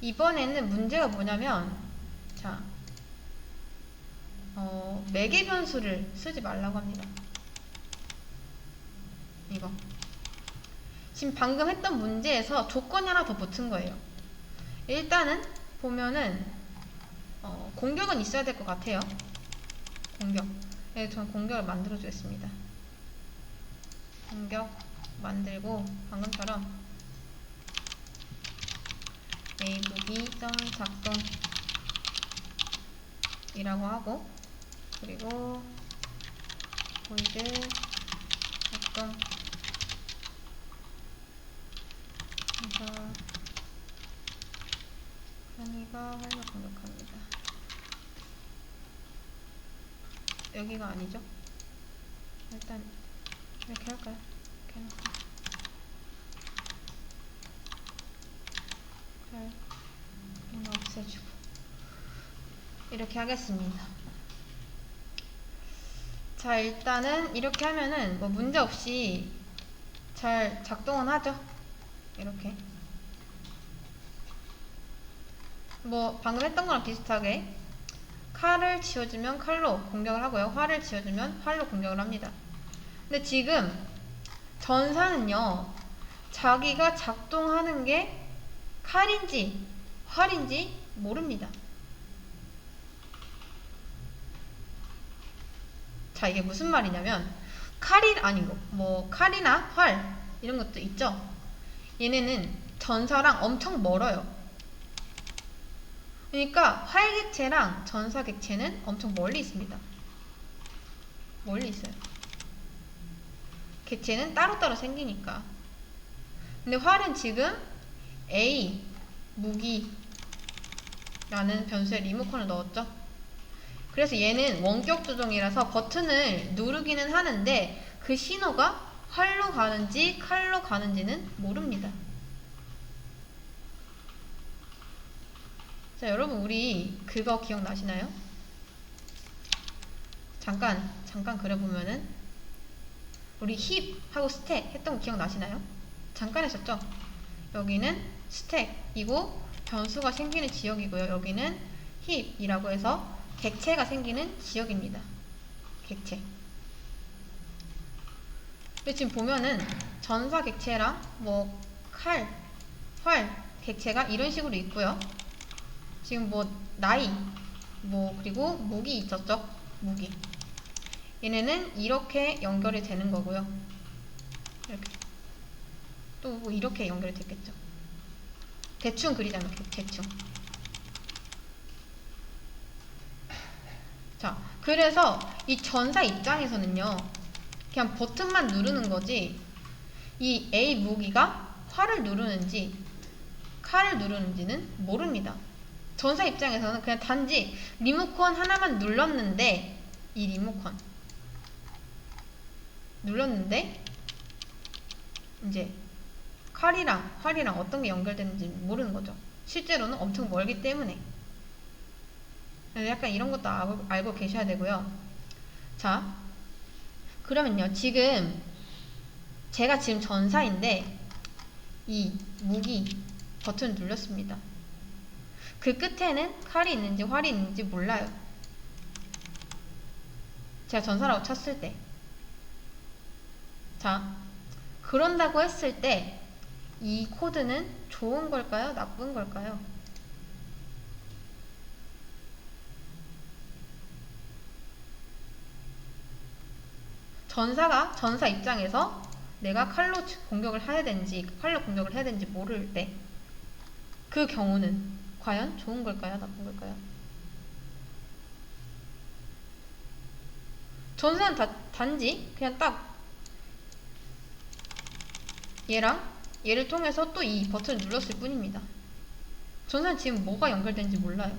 이번에는 문제가 뭐냐면 자 어, 매개 변수를 쓰지 말라고 합니다. 이거 지금 방금 했던 문제에서 조건이 하나 더 붙은 거예요. 일단은 보면은 어, 공격은 있어야 될 것 같아요. 공격. 네, 전 공격을 만들어 주겠습니다. 공격 만들고 방금처럼 A 무기 점 작동 이라고 하고 그리고 보이드 작동 그래서 현이가 활로 공격합니다. 여기가 아니죠? 일단 이렇게 할까요? 이렇게 해놓고 잘 이거 없애주고 이렇게 하겠습니다. 자 일단은 이렇게 하면은 뭐 문제 없이 잘 작동은 하죠. 이렇게 뭐 방금 했던 거랑 비슷하게 칼을 지워주면 칼로 공격을 하고요. 활을 지워주면 활로 공격을 합니다. 근데 지금 전사는요, 자기가 작동하는 게 칼인지 활인지 모릅니다. 자, 이게 무슨 말이냐면, 칼이 아니고, 뭐, 칼이나 활, 이런 것도 있죠? 얘네는 전사랑 엄청 멀어요. 그러니까 활객체랑 전사객체는 엄청 멀리 있습니다. 멀리 있어요. 객체는 따로따로 생기니까. 근데 활은 지금 A 무기라는 변수에 리모컨을 넣었죠. 그래서 얘는 원격 조종이라서 버튼을 누르기는 하는데 그 신호가 활로 가는지 칼로 가는지는 모릅니다. 자, 여러분 우리 그거 기억나시나요? 잠깐 잠깐 그려보면은 우리 힙하고 스택 했던 거 기억나시나요? 잠깐 했었죠? 여기는 스택이고 변수가 생기는 지역이고요. 여기는 힙이라고 해서 객체가 생기는 지역입니다. 객체. 근데 지금 보면은 전사 객체랑 뭐 칼, 활 객체가 이런 식으로 있고요. 지금 뭐 나이 뭐 그리고 무기 있었죠? 무기. 얘네는 이렇게 연결이 되는 거고요. 이렇게. 또 뭐 이렇게 연결이 됐겠죠. 대충 그리자면 대충. 자, 그래서 이 전사 입장에서는요. 그냥 버튼만 누르는 거지. 이 A 무기가 활을 누르는지 칼을 누르는지는 모릅니다. 전사 입장에서는 그냥 단지 리모컨 하나만 눌렀는데 이 리모컨 눌렀는데 이제 칼이랑 활이랑 어떤 게 연결되는지 모르는 거죠. 실제로는 엄청 멀기 때문에 약간 이런 것도 알고, 알고 계셔야 되고요. 자, 그러면요. 지금 제가 지금 전사인데 이 무기 버튼 눌렀습니다. 그 끝에는 칼이 있는지 활이 있는지 몰라요. 제가 전사라고 쳤을 때. 자, 그런다고 했을 때 이 코드는 좋은 걸까요? 나쁜 걸까요? 전사가 전사 입장에서 내가 칼로 공격을 해야 되는지 칼로 공격을 해야 되는지 모를 때 그 경우는 과연 좋은 걸까요? 나쁜 걸까요? 전사는 다, 단지 그냥 딱 얘랑 얘를 통해서 또 이 버튼을 눌렀을 뿐입니다. 전사는 지금 뭐가 연결되는지 몰라요.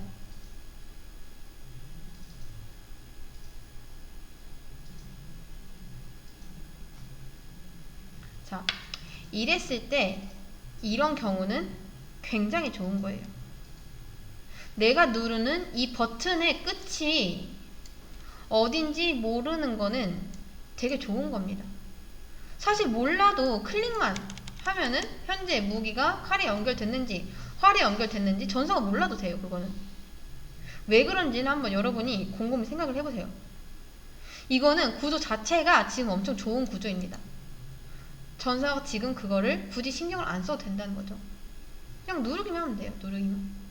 자, 이랬을 때 이런 경우는 굉장히 좋은 거예요. 내가 누르는 이 버튼의 끝이 어딘지 모르는 거는 되게 좋은 겁니다. 사실 몰라도 클릭만 하면은 현재 무기가 칼에 연결됐는지 활이 연결됐는지 전사가 몰라도 돼요. 그거는 왜 그런지는 한번 여러분이 곰곰이 생각을 해보세요. 이거는 구조 자체가 지금 엄청 좋은 구조입니다. 전사가 지금 그거를 굳이 신경을 안 써도 된다는 거죠. 그냥 누르기만 하면 돼요. 누르기만.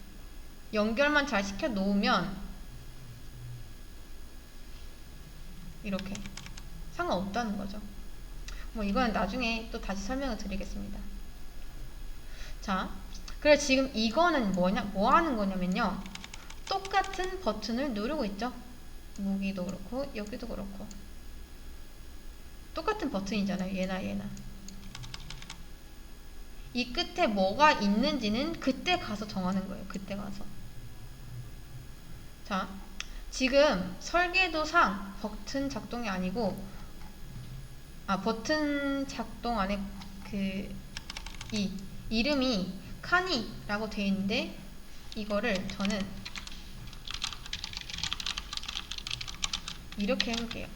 연결만 잘 시켜 놓으면 이렇게 상관없다는 거죠. 뭐 이거는 나중에 또 다시 설명을 드리겠습니다. 자, 그래 지금 이거는 뭐냐, 뭐 하는 거냐면요. 똑같은 버튼을 누르고 있죠. 무기도 그렇고 여기도 그렇고 똑같은 버튼이잖아요. 얘나 얘나. 이 끝에 뭐가 있는지는 그때 가서 정하는 거예요. 그때 가서. 자, 지금 설계도상 버튼 작동이 아니고 아 버튼 작동 안에 그 이 이름이 카니라고 되어 있는데 이거를 저는 이렇게 해볼게요.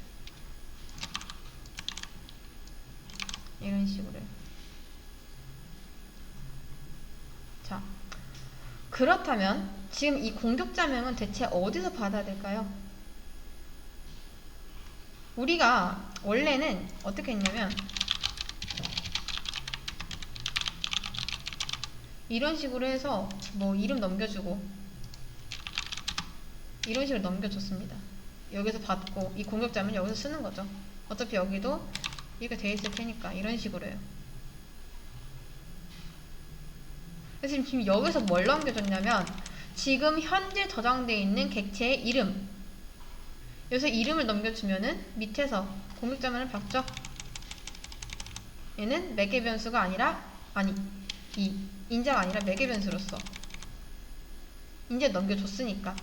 이런 식으로. 자, 그렇다면 지금 이 공격자명은 대체 어디서 받아야 될까요? 우리가 원래는 어떻게 했냐면 이런 식으로 해서 뭐 이름 넘겨주고 이런 식으로 넘겨줬습니다. 여기서 받고 이 공격자면 여기서 쓰는 거죠. 어차피 여기도 이렇게 돼 있을 테니까 이런 식으로요. 그래서 지금, 지금 여기서 뭘 넘겨줬냐면 지금 현재 저장되어 있는 객체의 이름 여기서 이름을 넘겨주면은 밑에서 공격자면을 박죠. 얘는 매개 변수가 아니라 아니 이 인자가 아니라 매개 변수로서 이제 넘겨줬으니까.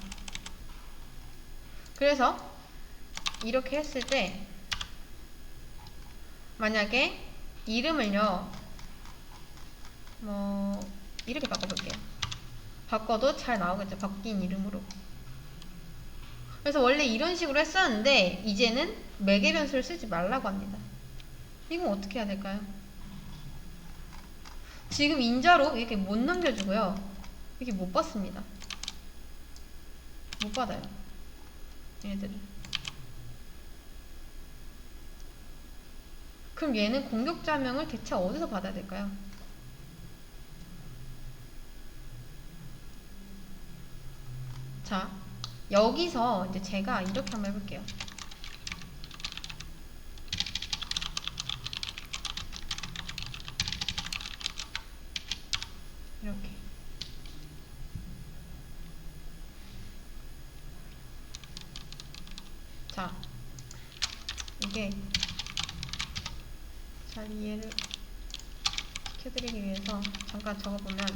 그래서 이렇게 했을 때 만약에 이름을요 뭐 이렇게 바꿔볼게요. 바꿔도 잘 나오겠죠? 바뀐 이름으로 그래서 원래 이런 식으로 했었는데 이제는 매개 변수를 쓰지 말라고 합니다 이건 어떻게 해야 될까요? 지금 인자로 이렇게 못 넘겨주고요 이렇게 못 받습니다 못 받아요 얘네들은 그럼 얘는 공격자명을 대체 어디서 받아야 될까요? 자, 여기서 이제 제가 이렇게 한번 해볼게요. 이렇게. 자, 이게 잘 이해를 시켜드리기 위해서 잠깐 적어보면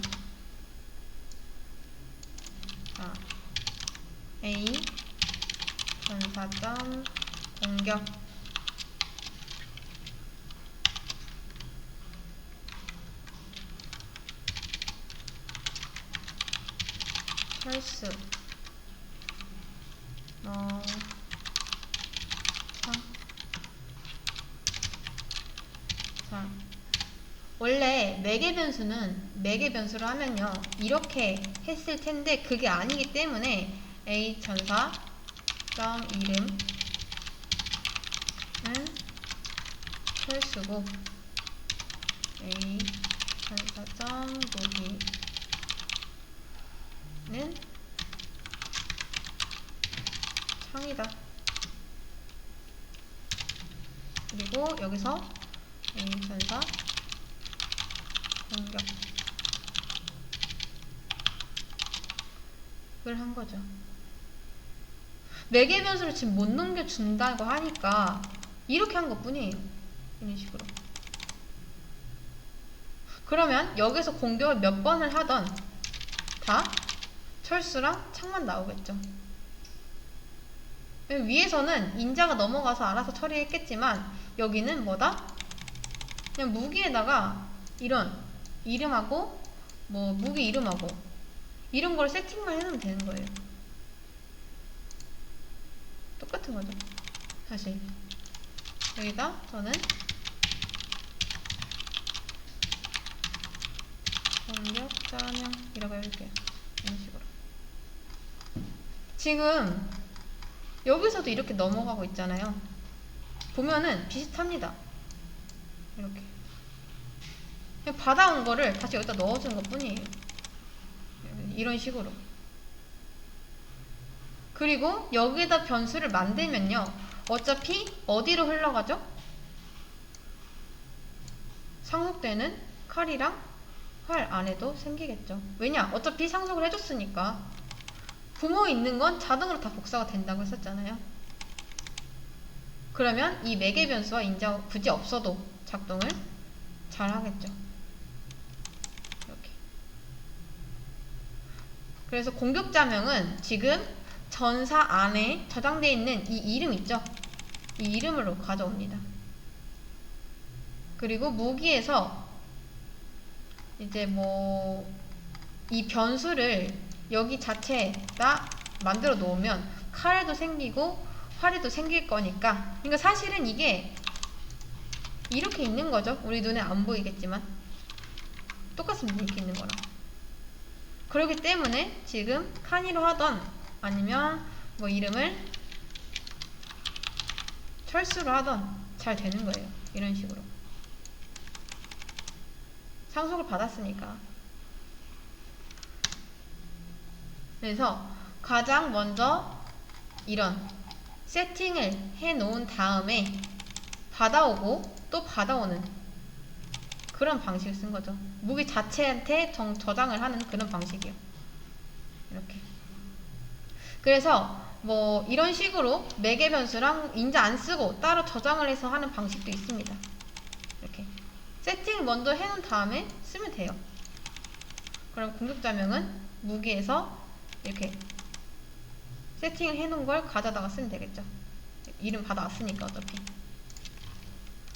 자, A. 전사점 공격. 철수. 어, 참. 자, 원래 매개 변수는 매개 변수로 하면요. 이렇게 했을 텐데 그게 아니기 때문에 a 전사 점 이름은 철수고 a 전사 점 무기는 창이다. 그리고 여기서 a 전사 공격 을 한 거죠. 매개 변수를 지금 못 넘겨준다고 하니까 이렇게 한 것 뿐이에요. 이런 식으로. 그러면 여기서 공격을 몇 번을 하던 다 철수랑 창만 나오겠죠. 위에서는 인자가 넘어가서 알아서 처리했겠지만 여기는 뭐다? 그냥 무기에다가 이런 이름하고 뭐 무기 이름하고 이런 걸 세팅만 해놓으면 되는 거예요. 똑같은 거죠. 사실 여기다 저는 공격자명이라고 해볼게요. 이런 식으로. 지금 여기서도 이렇게 넘어가고 있잖아요. 보면은 비슷합니다. 이렇게. 그냥 받아온 거를 다시 여기다 넣어주는 것 뿐이에요. 이런 식으로. 그리고 여기다 변수를 만들면요. 어차피 어디로 흘러가죠? 상속되는 칼이랑 활 안에도 생기겠죠. 왜냐? 어차피 상속을 해줬으니까. 부모 있는 건 자동으로 다 복사가 된다고 했었잖아요. 그러면 이 매개 변수와 인자 굳이 없어도 작동을 잘 하겠죠. 이렇게. 그래서 공격자명은 지금 전사 안에 저장되어 있는 이 이름 있죠? 이 이름으로 가져옵니다. 그리고 무기에서 이제 뭐 이 변수를 여기 자체에다 만들어 놓으면 칼에도 생기고 활에도 생길 거니까 그러니까 사실은 이게 이렇게 있는 거죠. 우리 눈에 안 보이겠지만 똑같습니다. 이렇게 있는 거랑 그렇기 때문에 지금 칸이로 하던 아니면 뭐 이름을 철수로 하던 잘 되는 거예요. 이런 식으로 상속을 받았으니까 그래서 가장 먼저 이런 세팅을 해 놓은 다음에 받아오고 또 받아오는 그런 방식을 쓴 거죠. 무기 자체한테 정, 저장을 하는 그런 방식이요. 그래서 뭐 이런 식으로 매개 변수랑 인자 안 쓰고 따로 저장을 해서 하는 방식도 있습니다. 이렇게. 세팅을 먼저 해놓은 다음에 쓰면 돼요. 그럼 공격자명은 무기에서 이렇게 세팅을 해놓은 걸 가져다가 쓰면 되겠죠. 이름 받아왔으니까 어차피.